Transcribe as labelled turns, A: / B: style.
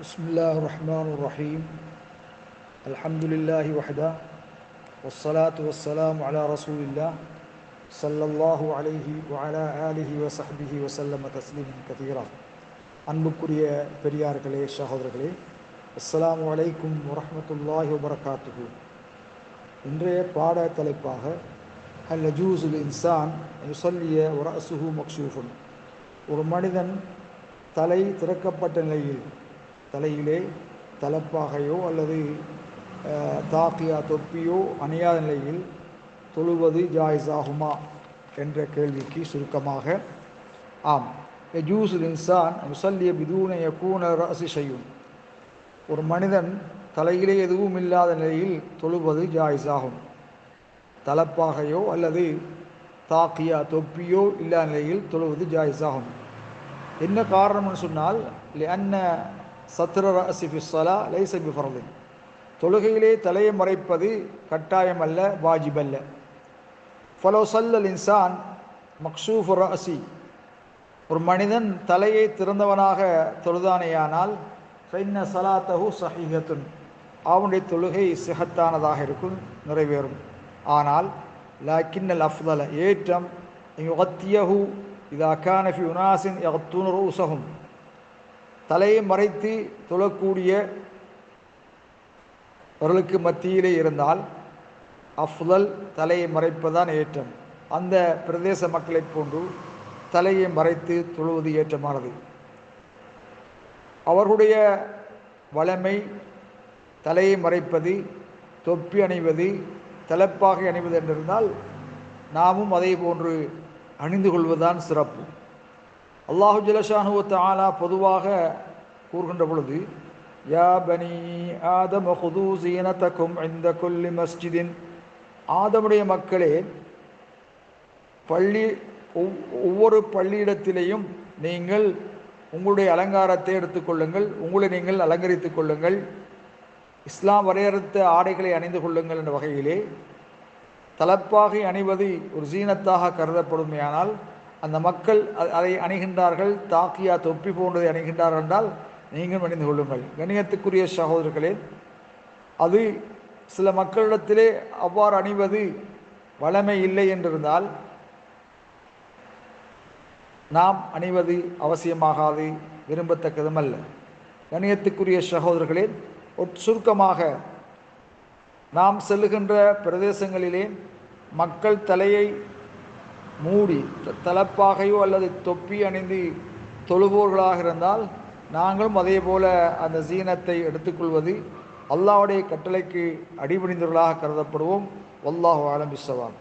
A: بسم الله الرحمن الرحيم الحمد لله وحده والصلاة والسلام على رسول الله صلى الله عليه وعلى آله وصحبه وسلم تسليما كثيرا அன்புக்குரிய பெரியார்களே சகோதரர்களே அஸ்ஸலாமு அலைக்கும் வரஹ்மத்துல்லாஹி வபரகாத்துஹு இன்றைய பாட தலைப்பாக ஹல் அஜூசுல் இன்சான் யுசல்லிய வரசுஹு மக்ஷூஃபுன் ஒரு மனிதன் தலை திறக்கப்பட்ட நிலையில் தலையிலே தலப்பாகையோ அல்லது தாக்கியா தொப்பியோ அணியாத நிலையில் தொழுவது ஜாயிஸ் ஆகுமா என்ற கேள்விக்கு சுருக்கமாக ஆம். ஜூஸ் இன்சான் முசல்லிய பிதூன யக்கூன ரசி செய்யும் ஒரு மனிதன் தலையிலே எதுவும் இல்லாத நிலையில் தொழுவது ஜாயிஸ் ஆகும் தலப்பாகையோ அல்லது தாக்கியா தொப்பியோ இல்லாத நிலையில் தொழுவது ஜாயிஸ் ஆகும் என்ன காரணம்னு சொன்னால் அன்ன சத்ர ரசி சலா லைச பிஃபரலின் தொழுகையிலே தலையை மறைப்பது கட்டாயம் அல்ல வாஜிப் அல்ல ஃபலோ சல்லல் இன்சான் மக்சூஃபு ரசி ஒரு மனிதன் தலையை திறந்தவனாக தொழுதானேயானால் ஃபைன்ன சலாத்தஹு சஹீஹத்துன் அவனுடைய தொழுகை சிஹத்தானதாக இருக்கும் நிறைவேறும். ஆனால் லாக்கின்னல் அஃதல ஏற்றம் யுகத்தியஹு இது அக்கானஃபி உனாசின் யகத்துன் ரூசஹும். தலையை மறைத்து தொழக்கூடிய அவர்களுக்கு மத்தியிலே இருந்தால் அஃதல் தலையை மறைப்பதான் ஏற்றம். அந்த பிரதேச மக்களைப் போன்று தலையை மறைத்து தொழுவது ஏற்றமானது. அவர்களுடைய வளமை தலையை மறைப்பது தொப்பி அணிவது தலைப்பாக அணிவது என்றிருந்தால் நாமும் அதே போன்று அணிந்து கொள்வதுதான் சிறப்பு. அல்லாஹு ஜலஷானு ஆலா பொதுவாக கூறுகின்ற பொழுது யா பனி ஆதம ஹுது சீனத்தக்கும் இந்த கொல்லி மஸ்ஜிதின். ஆதமுடைய மக்களே பள்ளி ஒவ்- ஒவ்வொரு பள்ளியிடத்திலேயும் நீங்கள் உங்களுடைய அலங்காரத்தை எடுத்துக்கொள்ளுங்கள் உங்களை நீங்கள் அலங்கரித்துக் கொள்ளுங்கள் இஸ்லாம் வரையறுத்த ஆடைகளை அணிந்து கொள்ளுங்கள் என்ற வகையிலே தலப்பாகை அணிவது ஒரு சீனத்தாக கருதப்படுமையானால் அந்த மக்கள் அதை அணுகின்றார்கள் தாக்கியா தொப்பி போன்றதை அணுகின்றார்கள் என்றால் நீங்களும் அணிந்து கொள்ளுங்கள். கணியத்துக்குரிய சகோதரர்களே அது சில மக்களிடத்திலே அவ்வாறு அணிவது வளமை இல்லை என்றிருந்தால் நாம் அணிவது அவசியமாகாது விரும்பத்தக்கதும் அல்ல கணியத்துக்குரிய சகோதரர்களே சுருக்கமாக நாம் செல்லுகின்ற பிரதேசங்களிலே மக்கள் தலையை மூடி தலப்பாகையோ அல்லது தொப்பி அணிந்து தொழுவோர்களாக இருந்தால் நாங்களும் அதே போல அந்த சீனத்தை எடுத்துக்கொள்வது அல்லாவுடைய கட்டளைக்கு அடிபணிந்தவர்களாக கருதப்படுவோம். வல்லாஹு ஆலம்பிசவான்